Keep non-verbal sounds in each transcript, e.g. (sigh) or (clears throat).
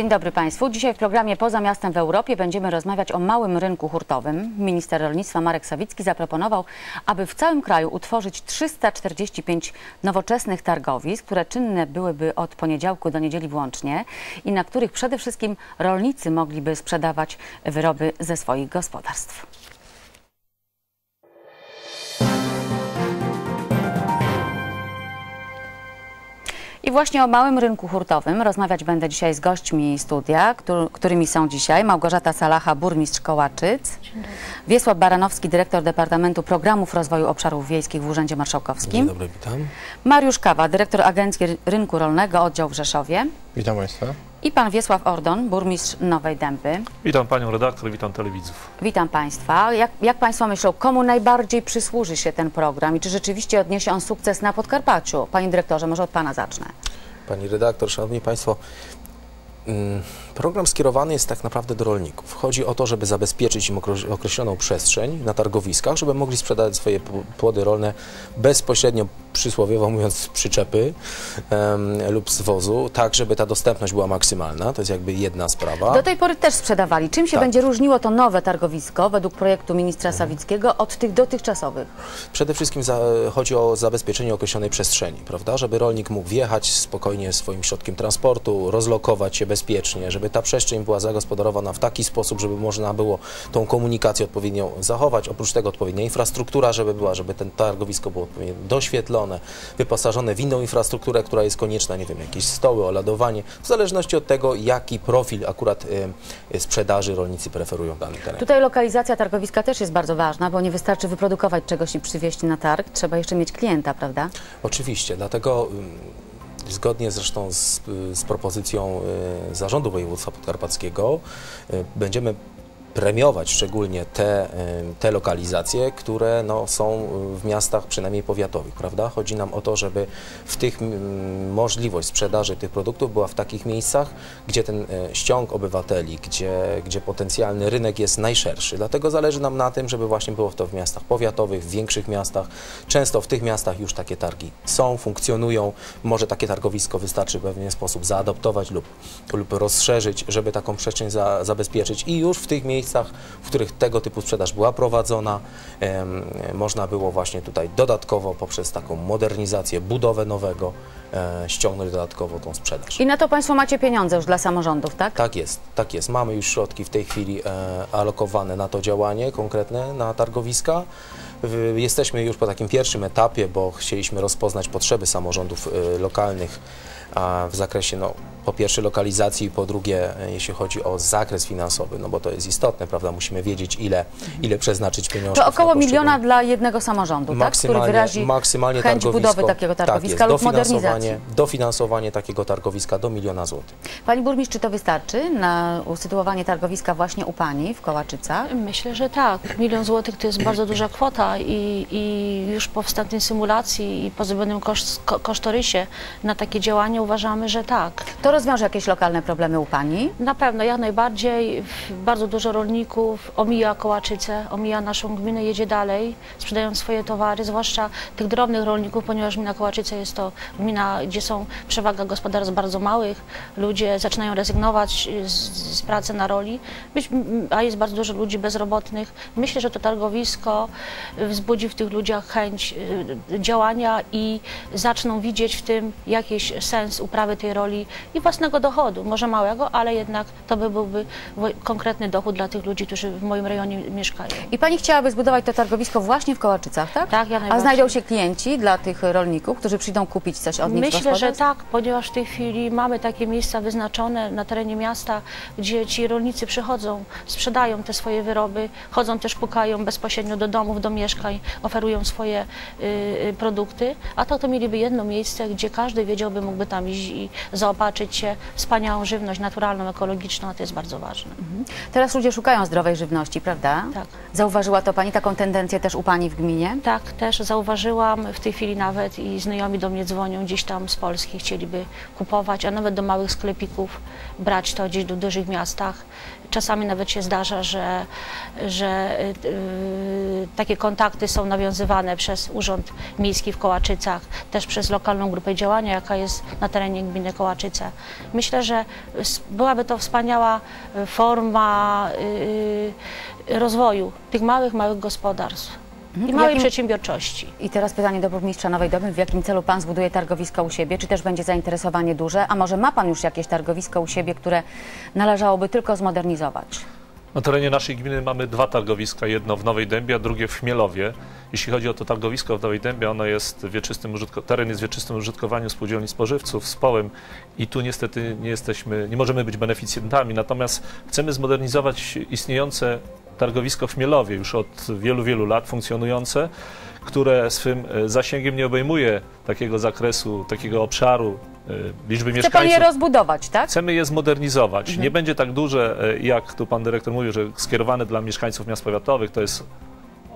Dzień dobry Państwu. Dzisiaj w programie Poza Miastem w Europie będziemy rozmawiać o małym rynku hurtowym. Minister rolnictwa Marek Sawicki zaproponował, aby w całym kraju utworzyć 345 nowoczesnych targowisk, które czynne byłyby od poniedziałku do niedzieli włącznie i na których przede wszystkim rolnicy mogliby sprzedawać wyroby ze swoich gospodarstw. I właśnie o małym rynku hurtowym rozmawiać będę dzisiaj z gośćmi studia, któr- którymi są dzisiaj Małgorzata Salacha, burmistrz Kołaczyc, Wiesław Baranowski, dyrektor Departamentu Programów Rozwoju Obszarów Wiejskich w Urzędzie Dzień Marszałkowskim, dobry, witam. Mariusz Kawa, dyrektor Agencji Rynku Rolnego, oddział w Rzeszowie Witam Państwa. I pan Wiesław Ordon, burmistrz Nowej Dęby. Witam panią redaktor, witam telewidzów. Witam Państwa. Jak, jak Państwo myślą, komu najbardziej przysłuży się ten program i czy rzeczywiście odniesie on sukces na Podkarpaciu? Panie dyrektorze, może od Pana zacznę. Pani redaktor, szanowni państwo, program skierowany jest tak naprawdę do rolników. Chodzi o to, żeby zabezpieczyć im okre- określoną przestrzeń na targowiskach, żeby mogli sprzedawać swoje płody rolne bezpośrednio, przysłowiowo mówiąc, z przyczepy em, lub z wozu, tak żeby ta dostępność była maksymalna. To jest jakby jedna sprawa. Do tej pory też sprzedawali. Czym się Tak. będzie różniło to nowe targowisko według projektu ministra Sawickiego od tych dotychczasowych? Przede wszystkim za, chodzi o zabezpieczenie określonej przestrzeni, prawda? Żeby rolnik mógł wjechać spokojnie swoim środkiem transportu, rozlokować się bezpiecznie, żeby ta przestrzeń była zagospodarowana w taki sposób, żeby można było tą komunikację odpowiednią zachować. Oprócz tego odpowiednia infrastruktura, żeby była, żeby ten targowisko było odpowiednio doświetlone, wyposażone w inną infrastrukturę, która jest konieczna, nie wiem, jakieś stoły, oladowanie, w zależności od tego, jaki profil akurat y, sprzedaży rolnicy preferują w danym terenie. Tutaj lokalizacja targowiska też jest bardzo ważna, bo nie wystarczy wyprodukować czegoś i przywieźć na targ. Trzeba jeszcze mieć klienta, prawda? Oczywiście, dlatego ym, zgodnie zresztą z, y, z propozycją y, Zarządu Województwa Podkarpackiego y, będziemy premiować szczególnie te, te lokalizacje, które no, są w miastach przynajmniej powiatowych, prawda? Chodzi nam o to, żeby w tych możliwość sprzedaży tych produktów była w takich miejscach, gdzie ten y, ściąg obywateli, gdzie, gdzie potencjalny rynek jest najszerszy. Dlatego zależy nam na tym, żeby właśnie było to w miastach powiatowych, w większych miastach. Często w tych miastach już takie targi są, funkcjonują. Może takie targowisko wystarczy w pewien sposób zaadoptować lub, lub rozszerzyć, żeby taką przestrzeń za, zabezpieczyć i już w tych miejscach, w których tego typu sprzedaż była prowadzona, em, można było właśnie tutaj dodatkowo poprzez taką modernizację, budowę nowego e, ściągnąć dodatkowo tą sprzedaż. I na to Państwo macie pieniądze już dla samorządów, tak? Tak jest, tak jest. Mamy już środki w tej chwili e, alokowane na to działanie konkretne, na targowiska. Jesteśmy już po takim pierwszym etapie, bo chcieliśmy rozpoznać potrzeby samorządów e, lokalnych w zakresie, no, po pierwsze lokalizacji i po drugie, e, jeśli chodzi o zakres finansowy, no bo to jest istotne, prawda? Musimy wiedzieć, ile, ile przeznaczyć pieniążków. To około na miliona dla jednego samorządu, tak? który Maksymalnie, wyrazi maksymalnie chęć targowisko, budowy takiego targowiska tak lub jest, modernizacji. dofinansowanie, takiego targowiska do miliona złotych. Pani burmistrz, czy to wystarczy na usytuowanie targowiska właśnie u Pani w Kołaczycach? Myślę, że tak. Milion złotych to jest bardzo duża kwota i, i już po wstępnej symulacji i po zrobionym koszt, ko, kosztorysie na takie działania uważamy, że tak. To rozwiąże jakieś lokalne problemy u Pani? Na pewno, jak najbardziej. Bardzo dużo rolników omija Kołaczyce, omija naszą gminę, jedzie dalej, sprzedając swoje towary, zwłaszcza tych drobnych rolników, ponieważ gmina Kołaczyce jest to gmina, gdzie są przewaga gospodarstw bardzo małych. Ludzie zaczynają rezygnować z, z pracy na roli, być, a jest bardzo dużo ludzi bezrobotnych. Myślę, że to targowisko wzbudzi w tych ludziach chęć y, działania i zaczną widzieć w tym jakiś sens uprawy tej roli i własnego dochodu, może małego, ale jednak to by byłby konkretny dochód dla tych ludzi, którzy w moim rejonie mieszkają. I Pani chciałaby zbudować to targowisko właśnie w Kołaczycach, tak? Tak, ja A znajdą się klienci dla tych rolników, którzy przyjdą kupić coś od nich z Myślę, że tak, ponieważ w tej chwili mamy takie miejsca wyznaczone na terenie miasta, gdzie ci rolnicy przychodzą, sprzedają te swoje wyroby, chodzą też, pukają bezpośrednio do domów, do mieszkań, oferują swoje y, y, produkty, a to to mieliby jedno miejsce, gdzie każdy wiedziałby, mógłby tam iść i zaopatrzyć się wspaniałą żywność naturalną, ekologiczną, a to jest bardzo ważne. Teraz ludzie szukają zdrowej żywności, prawda? Tak. Zauważyła to Pani taką tendencję też u Pani w gminie? Tak, też zauważyłam w tej chwili nawet i znajomi do mnie dzwonią gdzieś tam z Polski, chcieliby kupować, a nawet do małych sklepików brać to gdzieś do dużych miastach. Czasami nawet się zdarza, że, że y, takie kontakty są nawiązywane przez Urząd Miejski w Kołaczycach, też przez lokalną grupę działania, jaka jest na terenie gminy Kołaczyce. Myślę, że byłaby to wspaniała y, forma y, rozwoju tych małych, małych gospodarstw i małej Jakim- przedsiębiorczości. I teraz pytanie do burmistrza Nowej Doby. W jakim celu pan zbuduje targowisko u siebie? Czy też będzie zainteresowanie duże? A może ma pan już jakieś targowisko u siebie, które należałoby tylko zmodernizować? Na terenie naszej gminy mamy dwa targowiska, jedno w Nowej Dębie, a drugie w Chmielowie. Jeśli chodzi o to targowisko w Nowej Dębie, ono jest wieczystym użytko- teren jest w wieczystym użytkowaniu spółdzielni spożywców z połem i tu niestety nie jesteśmy, nie możemy być beneficjentami, natomiast chcemy zmodernizować istniejące targowisko w Chmielowie już od wielu, wielu lat funkcjonujące, które swym e, zasięgiem nie obejmuje takiego zakresu, takiego obszaru e, liczby Chce pan je mieszkańców. rozbudować, tak? Chcemy je zmodernizować. Nie będzie tak duże, e, jak tu pan dyrektor mówił, że skierowane dla mieszkańców miast powiatowych, to jest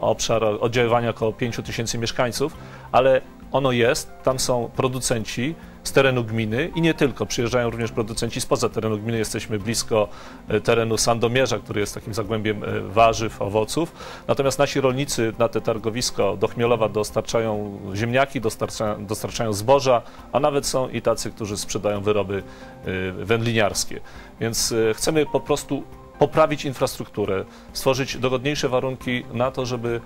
obszar oddziaływania około 5 tysięcy mieszkańców, ale ono jest, tam są producenci z terenu gminy i nie tylko, przyjeżdżają również producenci. Spoza terenu gminy, jesteśmy blisko e, terenu Sandomierza, który jest takim zagłębiem e, warzyw, owoców, natomiast nasi rolnicy na te targowisko do Chmielowa dostarczają ziemniaki, dostarczają, dostarczają zboża, a nawet są i tacy, którzy sprzedają wyroby e, wędliniarskie. Więc chcemy po prostu poprawić infrastrukturę, stworzyć dogodniejsze warunki na to, żeby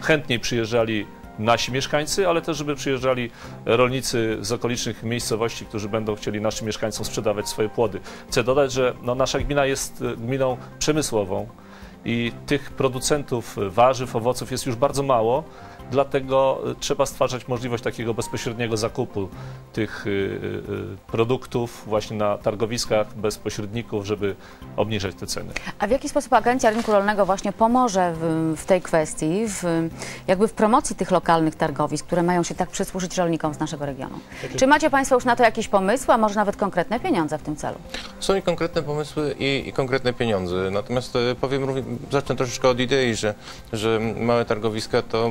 chętniej przyjeżdżali nasi mieszkańcy, ale też żeby przyjeżdżali rolnicy z okolicznych miejscowości, którzy będą chcieli naszym mieszkańcom sprzedawać swoje płody. Chcę dodać, że no, nasza gmina jest e, gminą przemysłową i tych producentów warzyw, owoców jest już bardzo mało, dlatego e, trzeba stwarzać możliwość takiego bezpośredniego zakupu tych y, y, y, produktów właśnie na targowiskach bez pośredników, żeby obniżać te ceny. A w jaki sposób Agencja Rynku Rolnego właśnie pomoże w, w tej kwestii, w, jakby w promocji tych lokalnych targowisk, które mają się tak przysłużyć rolnikom z naszego regionu? Czy macie Państwo już na to jakieś pomysły, a może nawet konkretne pieniądze w tym celu? Są i konkretne pomysły i, i konkretne pieniądze. Natomiast e, powiem, zacznę troszeczkę od idei, że, że małe targowiska to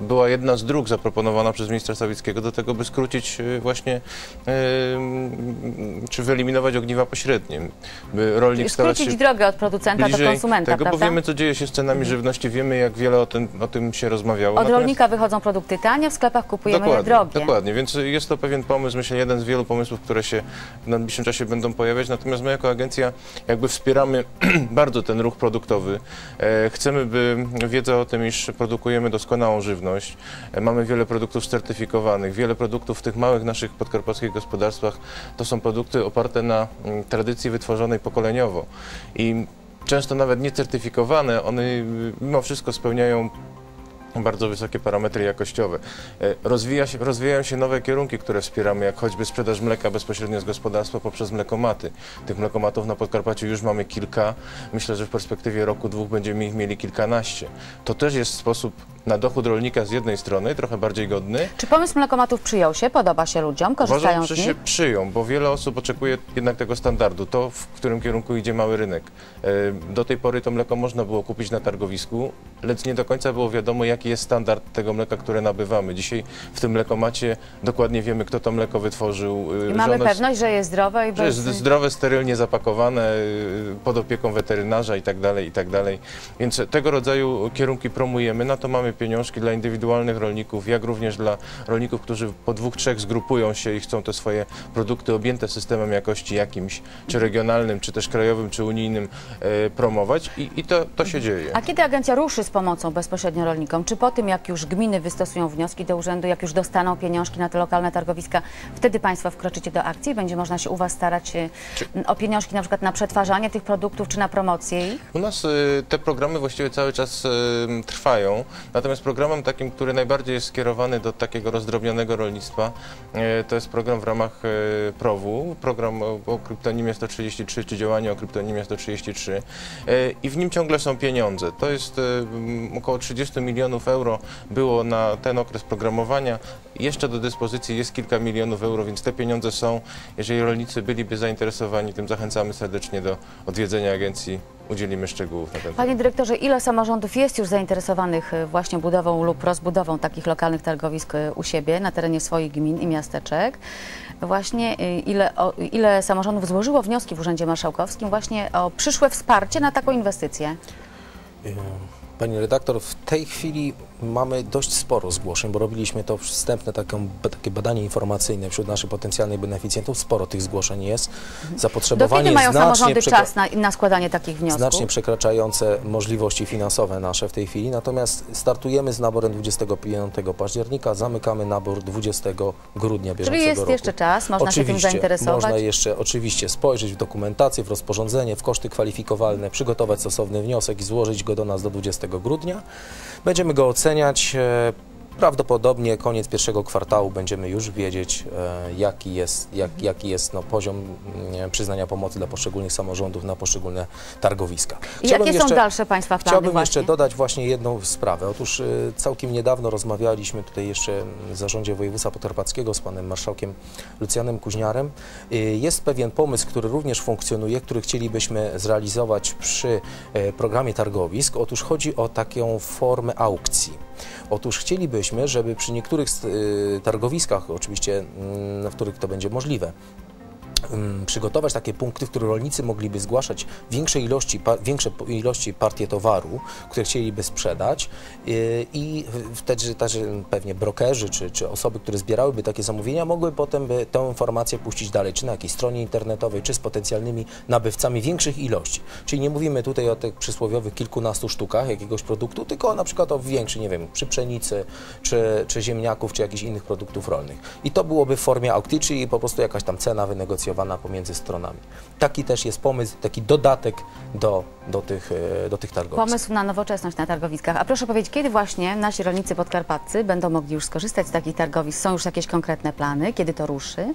była jedna z dróg zaproponowana przez ministra Sawickiego do tego, by skrócić e, właśnie mm, czy wyeliminować ogniwa pośrednie. By rolnik Skrócić się drogę od producenta do konsumenta, tego, bo prawda? wiemy, co dzieje się z cenami żywności, wiemy, jak wiele o tym, o tym się rozmawiało. Od Natomiast- rolnika wychodzą produkty tanie, w sklepach kupujemy je drogie. Dokładnie, więc jest to pewien pomysł, myślę, jeden z wielu pomysłów, które się w najbliższym czasie będą pojawiać. Natomiast my jako agencja jakby wspieramy (clears throat) bardzo ten ruch produktowy. E, chcemy, by wiedza o tym, iż produkujemy doskonałą żywność. E, mamy wiele produktów certyfikowanych, wiele produktów w tych małych naszych podkarpackich gospodarstwach to są produkty oparte na mm, tradycji wytworzonej pokoleniowo. I często nawet niecertyfikowane, one y, mimo wszystko spełniają bardzo wysokie parametry jakościowe. E, Rozwija się, rozwijają się nowe kierunki, które wspieramy, jak choćby sprzedaż mleka bezpośrednio z gospodarstwa poprzez mlekomaty. Tych mlekomatów na Podkarpaciu już mamy kilka. Myślę, że w perspektywie roku, dwóch będziemy ich mieli kilkanaście. To też jest sposób na dochód rolnika z jednej strony, trochę bardziej godny. Czy pomysł mlekomatów przyjął się, podoba się ludziom, korzystają Uważam, z że nich? się przyjął, bo wiele osób oczekuje jednak tego standardu, to w którym kierunku idzie mały rynek. E, Do tej pory to mleko można było kupić na targowisku, lecz nie do końca było wiadomo, jaki jest standard tego mleka, które nabywamy. Dzisiaj w tym mlekomacie dokładnie wiemy, kto to mleko wytworzył. e, I mamy że ono- pewność, że jest zdrowe i że bez... jest zdrowe, sterylnie zapakowane, y, pod opieką weterynarza i tak dalej, i tak dalej. Więc tego rodzaju kierunki promujemy. Na to mamy pieniążki dla indywidualnych rolników, jak również dla rolników, którzy po dwóch, trzech zgrupują się i chcą te swoje produkty objęte systemem jakości jakimś, czy regionalnym, czy też krajowym, czy unijnym e, promować i, i to, to się dzieje. A kiedy agencja ruszy z pomocą bezpośrednio rolnikom? Czy po tym, jak już gminy wystosują wnioski do urzędu, jak już dostaną pieniążki na te lokalne targowiska, wtedy Państwo wkroczycie do akcji? Będzie można się u Was starać e, o pieniążki na przykład na przetwarzanie tych produktów, czy na promocję ich? U nas y, te programy właściwie cały czas y, trwają, natomiast programem takim, który najbardziej jest skierowany do takiego rozdrobnionego rolnictwa, y, to jest program w ramach y, PROW-u, program o, kryptonimie 133, czy działanie o kryptonimie 133 y, i w nim ciągle są pieniądze. To jest około 30 milionów euro było na ten okres programowania. Jeszcze do dyspozycji jest kilka milionów euro, więc te pieniądze są. Jeżeli rolnicy byliby zainteresowani tym, zachęcamy serdecznie do odwiedzenia agencji udzielimy szczegółów na ten temat. Panie dyrektorze, ile samorządów jest już zainteresowanych y, właśnie budową lub rozbudową takich lokalnych targowisk y, u siebie na terenie swoich gmin i miasteczek? Właśnie y, ile, o, ile samorządów złożyło wnioski w Urzędzie Marszałkowskim właśnie o przyszłe wsparcie na taką inwestycję? Y, Pani redaktor, w tej chwili mamy dość sporo zgłoszeń, bo robiliśmy to wstępne taką, takie badanie informacyjne wśród naszych potencjalnych beneficjentów. Sporo tych zgłoszeń jest. Do Zapotrzebowanie kiedy mają samorządy czas na, na składanie takich wniosków? znacznie przekraczające możliwości finansowe nasze w tej chwili. Natomiast startujemy z naborem 25 października, zamykamy nabór 20 grudnia bieżącego Czyli jest roku. jeszcze czas, można się tym Oczywiście, zainteresować. Można jeszcze oczywiście spojrzeć w dokumentację, w rozporządzenie, w koszty kwalifikowalne, przygotować stosowny wniosek i złożyć go do nas do 20 grudnia. Będziemy go oceniać. E, Prawdopodobnie koniec pierwszego kwartału będziemy już wiedzieć, e, jaki jest, jak, jaki jest no, poziom mm, przyznania pomocy dla poszczególnych samorządów na poszczególne targowiska. I jakie są jeszcze- dalsze Państwa plany Chciałbym właśnie? jeszcze dodać właśnie jedną sprawę. Otóż y, całkiem niedawno rozmawialiśmy tutaj jeszcze w zarządzie województwa podkarpackiego z panem marszałkiem Lucjanem Kuźniarem. Y, Jest pewien pomysł, który również funkcjonuje, który chcielibyśmy zrealizować przy e, programie targowisk. Otóż chodzi o taką formę aukcji. Otóż chcielibyśmy, żeby przy niektórych y, targowiskach, oczywiście mm, w których to będzie możliwe, przygotować takie punkty, w których rolnicy mogliby zgłaszać większe ilości, pa, większe ilości partie towaru, które chcieliby sprzedać yy, i wtedy też pewnie brokerzy czy, czy osoby, które zbierałyby takie zamówienia, mogły potem tę informację puścić dalej, czy na jakiejś stronie internetowej, czy z potencjalnymi nabywcami większych ilości. Czyli nie mówimy tutaj o tych przysłowiowych kilkunastu sztukach jakiegoś produktu, tylko na przykład o większych, nie wiem, przy pszenicy, czy, czy ziemniaków, czy jakichś innych produktów rolnych. I to byłoby w formie aukcji, czyli po prostu jakaś tam cena wynegocjowana pomiędzy stronami. Taki też jest pomysł, taki dodatek do, do, tych, e, do tych targowisk. Pomysł na nowoczesność na targowiskach. A proszę powiedzieć, kiedy właśnie nasi rolnicy podkarpaccy będą mogli już skorzystać z takich targowisk? Są już jakieś konkretne plany? Kiedy to ruszy?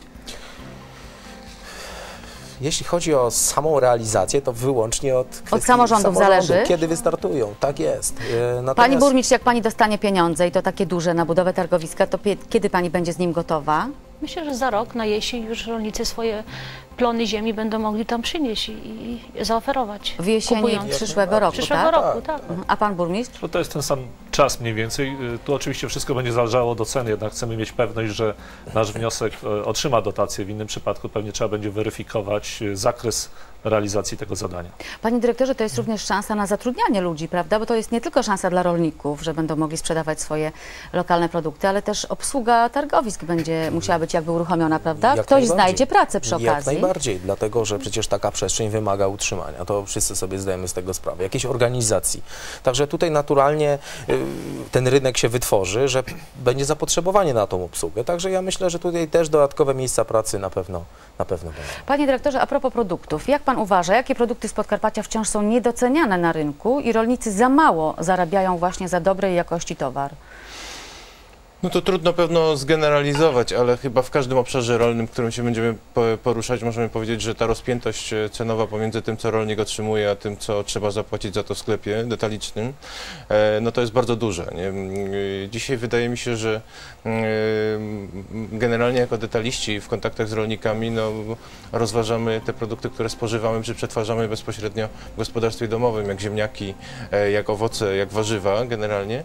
Jeśli chodzi o samą realizację, to wyłącznie od, kwestii samorządów zależy? Kiedy wystartują, tak jest. E, Natomiast... Pani burmistrz, jak Pani dostanie pieniądze i to takie duże na budowę targowiska, to kiedy Pani będzie z nim gotowa? Myślę, że za rok, na jesień już rolnicy swoje plony ziemi będą mogli tam przynieść i, i zaoferować. W jesieni kupującym. przyszłego roku, Przyszłego tak? roku, tak. Mhm. A Pan burmistrz? No to jest ten sam czas mniej więcej. Y, Tu oczywiście wszystko będzie zależało od ceny, jednak chcemy mieć pewność, że nasz wniosek e, otrzyma dotację. W innym przypadku pewnie trzeba będzie weryfikować y, zakres realizacji tego zadania. Panie dyrektorze, to jest również szansa na zatrudnianie ludzi, prawda? Bo to jest nie tylko szansa dla rolników, że będą mogli sprzedawać swoje lokalne produkty, ale też obsługa targowisk będzie musiała być jakby uruchomiona, prawda? Jak Ktoś znajdzie pracę przy Jak okazji. Najbardziej, dlatego że przecież taka przestrzeń wymaga utrzymania. To wszyscy sobie zdajemy z tego sprawę. Jakiejś organizacji. Także tutaj naturalnie y, ten rynek się wytworzy, że będzie zapotrzebowanie na tą obsługę. Także ja myślę, że tutaj też dodatkowe miejsca pracy na pewno, na pewno będą. Panie dyrektorze, a propos produktów, jak pan uważa, jakie produkty z Podkarpacia wciąż są niedoceniane na rynku i rolnicy za mało zarabiają właśnie za dobrej jakości towar? No to trudno pewno zgeneralizować, ale chyba w każdym obszarze rolnym, w którym się będziemy po- poruszać, możemy powiedzieć, że ta rozpiętość e, cenowa pomiędzy tym, co rolnik otrzymuje, a tym, co trzeba zapłacić za to w sklepie detalicznym, e, no to jest bardzo duże. Nie? Mm, e, Dzisiaj wydaje mi się, że generalnie jako detaliści w kontaktach z rolnikami no, rozważamy te produkty, które spożywamy czy przetwarzamy bezpośrednio w gospodarstwie domowym, jak ziemniaki, jak owoce, jak warzywa generalnie.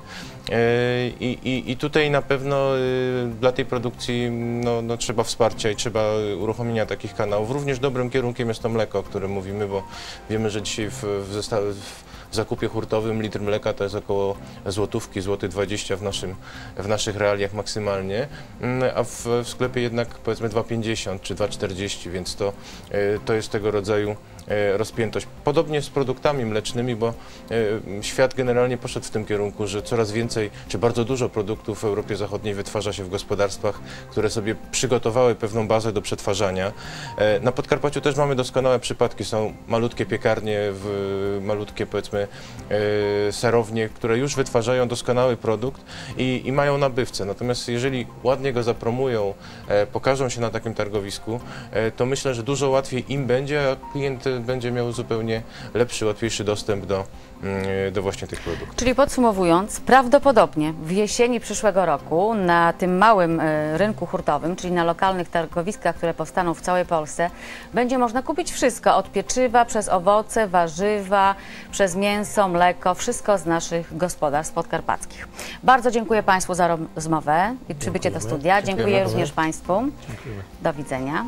I, i, i tutaj na pewno y, dla tej produkcji no, no, trzeba wsparcia i trzeba uruchomienia takich kanałów. Również dobrym kierunkiem jest to mleko, o którym mówimy, bo wiemy, że dzisiaj w, w, w zakupie hurtowym litr mleka to jest około złotówki, złoty 20 w, naszym, w naszych realiach maksymalnie, Mm, a w, w sklepie jednak powiedzmy 2,50 czy 2,40, więc to, y, to jest tego rodzaju rozpiętość. Podobnie z produktami mlecznymi, bo e, świat generalnie poszedł w tym kierunku, że coraz więcej, czy bardzo dużo produktów w Europie Zachodniej wytwarza się w gospodarstwach, które sobie przygotowały pewną bazę do przetwarzania. E, Na Podkarpaciu też mamy doskonałe przypadki. Są malutkie piekarnie, malutkie powiedzmy e, serownie, które już wytwarzają doskonały produkt i, i mają nabywcę. Natomiast jeżeli ładnie go zapromują, e, pokażą się na takim targowisku, e, to myślę, że dużo łatwiej im będzie, a klient e, będzie miał zupełnie lepszy, łatwiejszy dostęp do, mm, do właśnie tych produktów. Czyli podsumowując, prawdopodobnie w jesieni przyszłego roku na tym małym e, rynku hurtowym, czyli na lokalnych targowiskach, które powstaną w całej Polsce, będzie można kupić wszystko od pieczywa, przez owoce, warzywa, przez mięso, mleko, wszystko z naszych gospodarstw podkarpackich. Bardzo dziękuję Państwu za rozmowę i przybycie do studia. Dziękuję Dziękujemy. również Państwu. Do widzenia.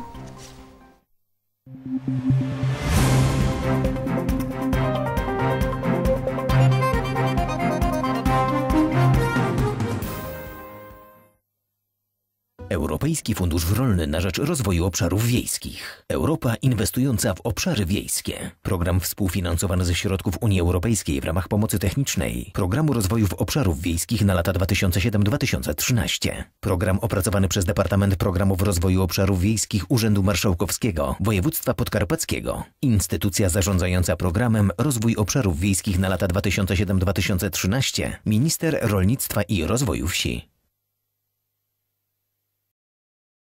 Europejski Fundusz Rolny na rzecz Rozwoju Obszarów Wiejskich. Europa inwestująca w obszary wiejskie. Program współfinansowany ze środków Unii Europejskiej w ramach pomocy technicznej. Programu Rozwojów Obszarów Wiejskich na lata 2007-2013. Program opracowany przez Departament Programów Rozwoju Obszarów Wiejskich Urzędu Marszałkowskiego Województwa Podkarpackiego. Instytucja zarządzająca programem Rozwój Obszarów Wiejskich na lata 2007-2013. Minister Rolnictwa i Rozwoju Wsi.